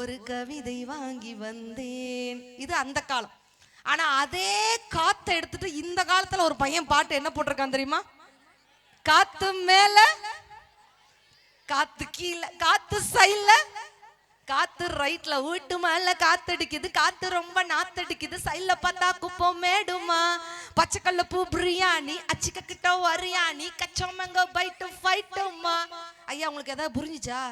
ஒரு கவிதை வாங்கி வந்தேன். இது அந்த காலம். ஆனா அதே காத்தை எடுத்துட்டு இந்த காலத்துல ஒரு பையன் பாட்டு என்ன போட்டிருக்கான் தெரியுமா? காத்து மேல காத்து கீழே காத்து சைட்ல காத்து ரைட்ல வீட்டு மேல காத்தடிக்குது காத்து ரொம்ப நாத்தடிக்குது. சைட்ல பார்த்தா குப்பம் மேடுமா? பச்சைக்கல்ல பூ பிரியாணி அச்சிக்க கிட்ட வரியாணி கச்சோமங்க பைட்டு ஃபைட்டுமா ஐயா உங்களுக்கு ஏதாவது புரிஞ்சுச்சா?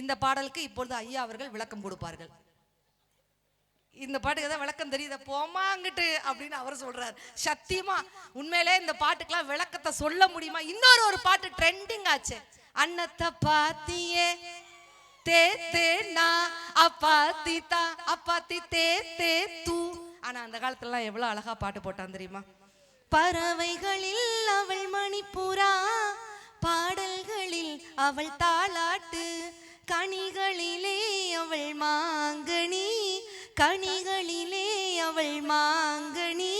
இந்த பாடலுக்கு இப்பொழுது ஐயா அவர்கள் விளக்கம் கொடுப்பார்கள். இந்த பாட்டுக்கு ஏதாவது விளக்கம் தெரியுது? போமா அங்கிட்டு அப்படின்னு அவர் சொல்றாரு. சத்தியமா உண்மையிலே இந்த பாட்டுக்கெல்லாம் விளக்கத்தை சொல்ல முடியுமா? இன்னொரு ஒரு பாட்டு ட்ரெண்டிங் ஆச்சு. அன்னத்தை பாத்தியே தே தே நா அப்பாத்தி தா அப்பாத்தி தே தே. தூ ஆனா அந்த காலத்துலலாம் எவ்வளவு அழகா பாட்டு போட்டான் தெரியுமா? பறவைகளில் அவள் மணிப்புறா பாடல்களில் அவள் தாளா கனிகளிலே அவள் மாங்கனி கனிகளிலே அவள் மாங்கனி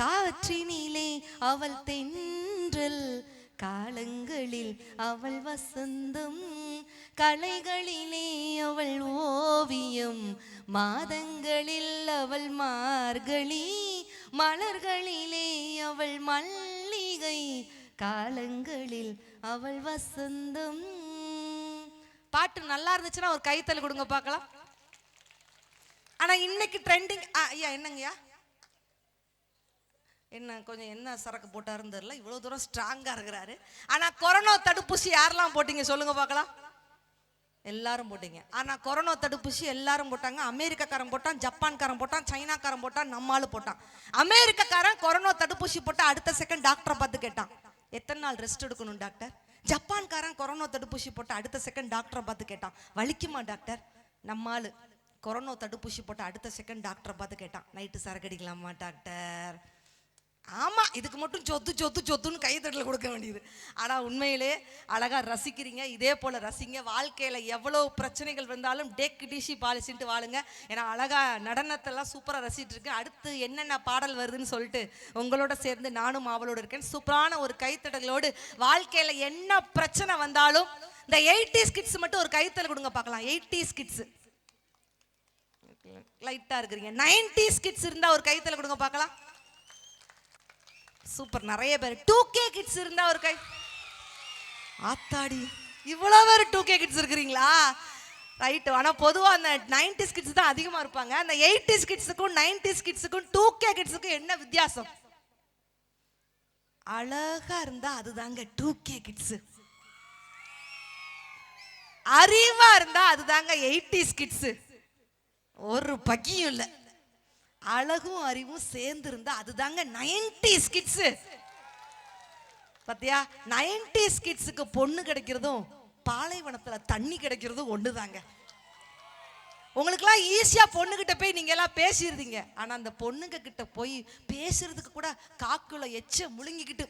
காற்றினிலே அவள் தென்றல் காலங்களில் அவள் வசந்தம் கலைகளிலே அவள் ஓவியம் மாதங்களில் அவள் மார்கழி மலர்களிலே அவள் மல்லிகை காலங்களில் அவள் வசந்தம். பாட்டு நல்லா இருந்துச்சுன்னா ஒரு கைத்தல் கொடுங்க பார்க்கலாம். ஆனா இன்னைக்கு ட்ரெண்டிங் ஐயா என்னங்கய்யா? என்ன கொஞ்சம் என்ன சரக்கு போட்டாருன்னு தெரியல. இவ்வளவு தூரம் ஸ்ட்ராங்கா இருக்கிறாரு. ஆனா கொரோனா தடுப்பூசி யாரெல்லாம் போட்டீங்க சொல்லுங்க பார்க்கலாம். எல்லாரும் போட்டீங்க. ஆனா கொரோனா தடுப்பூசி எல்லாரும் போட்டாங்க. அமெரிக்காக்காரன் போட்டான் ஜப்பான்காரன் போட்டான் சைனாக்காரன் போட்டான் நம்மாலு போட்டான். அமெரிக்காக்காரன் கொரோனா தடுப்பூசி போட்டால் அடுத்த செகண்ட் டாக்டரை பார்த்து கேட்டான். எத்தனை நாள் ரெஸ்ட் எடுக்கணும் டாக்டர் ஜப்பான்காரன் கொரோனா தடுப்பூசி போட்டு அடுத்த செகண்ட் டாக்டரை பார்த்து கேட்டான். வலிக்குமா டாக்டர் நம்மாளு. கொரோனா தடுப்பூசி போட்டு அடுத்த செகண்ட் டாக்டரை பார்த்து கேட்டான். நைட்டு சரக்கு அடிக்கலாமா டாக்டர் ஆமா இதுக்கு மட்டும் சொத்து சொத்து சொத்துன்னு கைத்தட்டில் கொடுக்க வேண்டியது. ஆனா உண்மையிலே அழகா ரசிக்கிறீங்க. இதே போல ரசிங்க. வாழ்க்கையில எவ்வளோ பிரச்சனைகள் வந்தாலும் டேக் டிஷி பாலிசின்ட்டு வாழுங்க. ஏன்னா அழகா நடனத்தெல்லாம் சூப்பராக ரசிட்டு இருக்கேன். அடுத்து என்னென்ன பாடல் வருதுன்னு சொல்லிட்டு உங்களோட சேர்ந்து நானும் அவளோட இருக்கேன். சூப்பரான ஒரு கைத்தட்டலோடு வாழ்க்கையில என்ன பிரச்சனை வந்தாலும் இந்த எயிட்டிஸ் கிட்ஸ் மட்டும் ஒரு கைத்தல் கொடுங்க பார்க்கலாம். Eighties kids. லைட்டாக இருக்கிறீங்க. நைன்டிஸ் கிட்ஸ் இருந்தால் ஒரு கைத்தல் கொடுங்க பார்க்கலாம். சூப்பர் நிறைய பேர் டூ கே கிட்ஸ் இருந்தா ஒரு கை. ஆத்தாடி இவ்வளோ பேர் டூ கே கிட்ஸ் இருக்கிறீங்களா? ரைட்டு ஆனால் பொதுவாக அந்த நைன்டிஸ் கிட்ஸ் தான் அதிகமாக இருப்பாங்க. அந்த எயிட்டிஸ் கிட்ஸுக்கும் நைன்டிஸ் கிட்ஸுக்கும் டூ கே கிட்ஸுக்கும் என்ன வித்தியாசம்? அழகா இருந்தா அதுதாங்க டூ கே கிட்ஸ் அறிவா இருந்தா அதுதாங்க எயிட்டிஸ் கிட்ஸ் ஒரு பக்கியும் இல்லை. அழகும் அறிவும் சேர்ந்து இருந்தா அதுதாங்க நைன்டி ஸ்கிட்ஸு பாத்தியா? நைன்டி ஸ்கிட்ஸுக்கு பொண்ணு கிடைக்கிறதும் பாலைவனத்துல தண்ணி கிடைக்கிறதும் ஒண்ணுதாங்க. உங்களுக்குலாம் ஈஸியா பொண்ணுக்கிட்ட போய் நீங்க எல்லாம் பேசிடுறீங்க ஆனா அந்த பொண்ணுங்க கிட்ட போய் பேசுறதுக்கு கூட காக்குல எச்ச முழுங்கிக்கிட்டு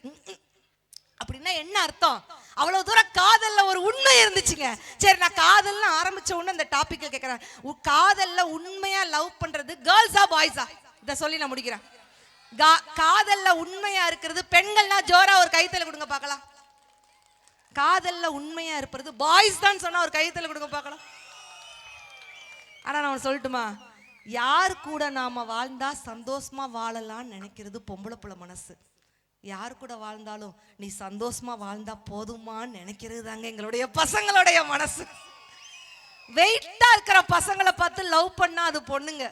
அப்படின்னா என்ன அர்த்தம்? அவ்வளவு தூரம் காதல்ல ஒரு உண்மை இருந்துச்சுங்க. சரி நான் காதல்னு ஆரம்பிச்ச உடனே அந்த டாபிக் கேட்கறேன் உ- காதல்ல உண்மையா லவ் பண்றது கேர்ள்ஸா பாய்ஸா இத சொல்லி நான் முடிக்கிறேன். கா- காதல்ல உண்மையா இருக்கிறது பெண்கள்னா ஜோரா ஒரு கைத்தல கொடுங்க பார்க்கலாம். காதல்ல உண்மையா இருப்பது பாய்ஸ் தான் சொன்னா ஒரு கைத்தல கொடுங்க பார்க்கலாம். ஆனா நான் ஒண்ணு சொல்லட்டுமா? யார் கூட நாம வாழ்ந்தா சந்தோஷமா வாழலாம்னு நினைக்கிறது பொம்பளை புள்ள மனசு. யார் கூட வாழ்ந்தாலும் நீ சந்தோஷமா வாழ்ந்தா போதுமான்னு நினைக்கிறது தாங்க எங்களுடைய பசங்களுடைய மனசு. வெயிட்டா இருக்கிற பசங்களை பார்த்து லவ் பண்ணா அது பொண்ணுங்க.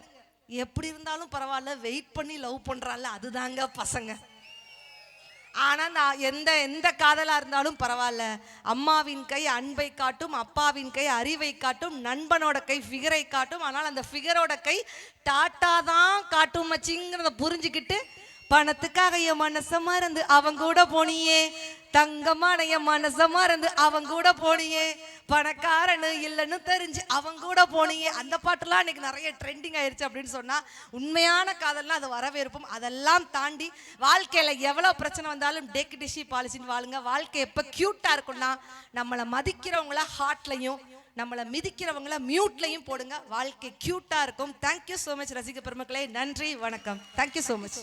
எப்படி இருந்தாலும் பரவாயில்ல வெயிட் பண்ணி லவ் பண்றான்ல அதுதாங்க பசங்க. ஆனா நான் எந்த எந்த காதலா இருந்தாலும் பரவாயில்ல அம்மாவின் கை அன்பை காட்டும் அப்பாவின் கை அறிவை காட்டும் நண்பனோட கை ஃபிகரை காட்டும் ஆனால் அந்த ஃபிகரோட கை டாட்டா தான் காட்டும் மச்சிங்கிறத புரிஞ்சுக்கிட்டு பணத்துக்காக என் மனச மறந்து அவங்க கூட போனியே. தங்கமான என் மனச மறந்து அவங்க கூட போனியே. பணக்காரனு இல்லைன்னு தெரிஞ்சு அவங்க கூட போனியே. அந்த பாட்டுலாம் இன்னைக்கு நிறைய ட்ரெண்டிங் ஆயிடுச்சு அப்படின்னு சொன்னா உண்மையான காதல்லாம் அது வரவேற்பும். அதெல்லாம் தாண்டி வாழ்க்கையில எவ்வளவு பிரச்சனை வந்தாலும் டெக் டிஷி பாலிசின்னு வாழுங்க. வாழ்க்கை எப்ப கியூட்டா இருக்கும்னா நம்மளை மதிக்கிறவங்கள ஹார்ட்லையும் நம்மளை மிதிக்கிறவங்கள மியூட்லையும் போடுங்க. வாழ்க்கை கியூட்டா இருக்கும். தேங்க்யூ ஸோ மச் ரசிக பெருமக்களே. நன்றி வணக்கம். Thank you so much